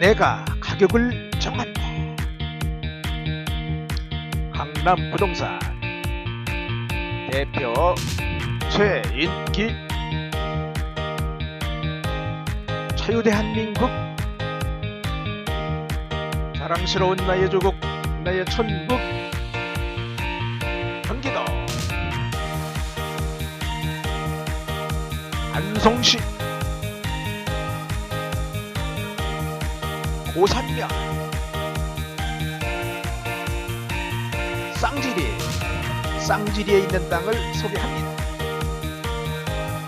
내가 가격을 정한다. 강남 부동산 대표 최인기. 자유대한민국. 자랑스러운 나의 조국 나의 천국. 경기도. 안성시 고산면 쌍지리 쌍지리에 있는 땅을 소개합니다.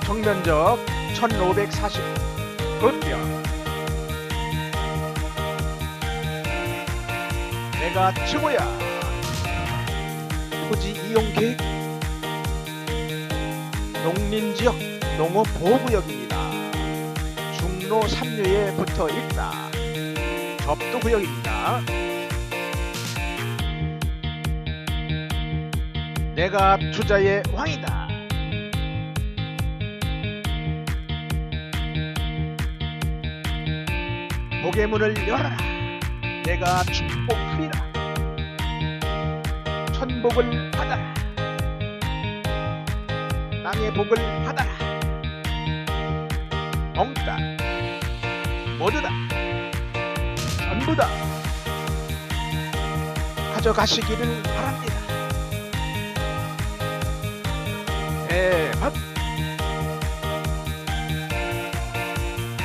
정면적 1540 건명 내가 최고야 토지 이용 계획 농林지역 농업보호구역입니다. 중로 3류에 붙어 있다. 접도 구역입니다. 내가 투자의 왕이다. 복의 문을 열어라. 내가 축복하리라. 천복을 받아라. 땅의 복을 받아라. 몽땅 모두 다 전부 다 가져가시기를 바랍니다. 대박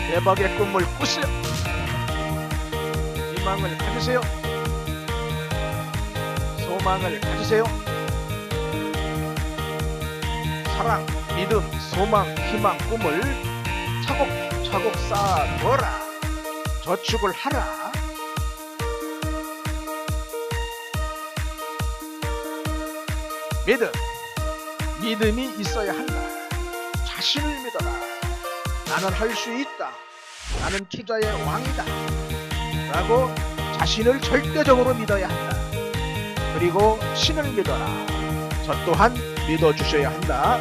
대박의 꿈을 꾸세요. 희망을 가지세요. 소망을 가지세요. 사랑, 믿음, 소망, 희망, 꿈을 차곡차곡 쌓아둬라. 저축을 하라. 믿음, 믿음이 있어야 한다. 자신을 믿어라. 나는 할 수 있다. 나는 투자의 왕이다. 라고 자신을 절대적으로 믿어야 한다. 그리고 신을 믿어라. 저 또한 믿어주셔야 한다.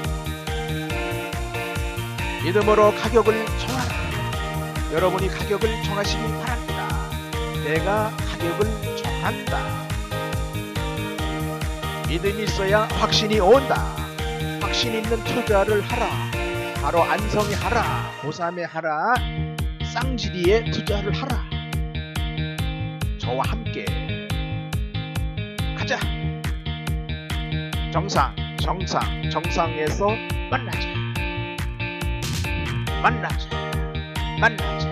믿음으로 가격을 정하라. 여러분이 가격을 정하시기 바랍니다. 내가 가격을 정한다. 믿음이 있어야 확신이 온다. 확신 있는 투자를 하라. 바로 안성에 하라. 고삼에 하라. 쌍지리에 투자를 하라. 저와 함께 가자. 정상, 정상, 정상에서 만나자. 만나자. 만나자.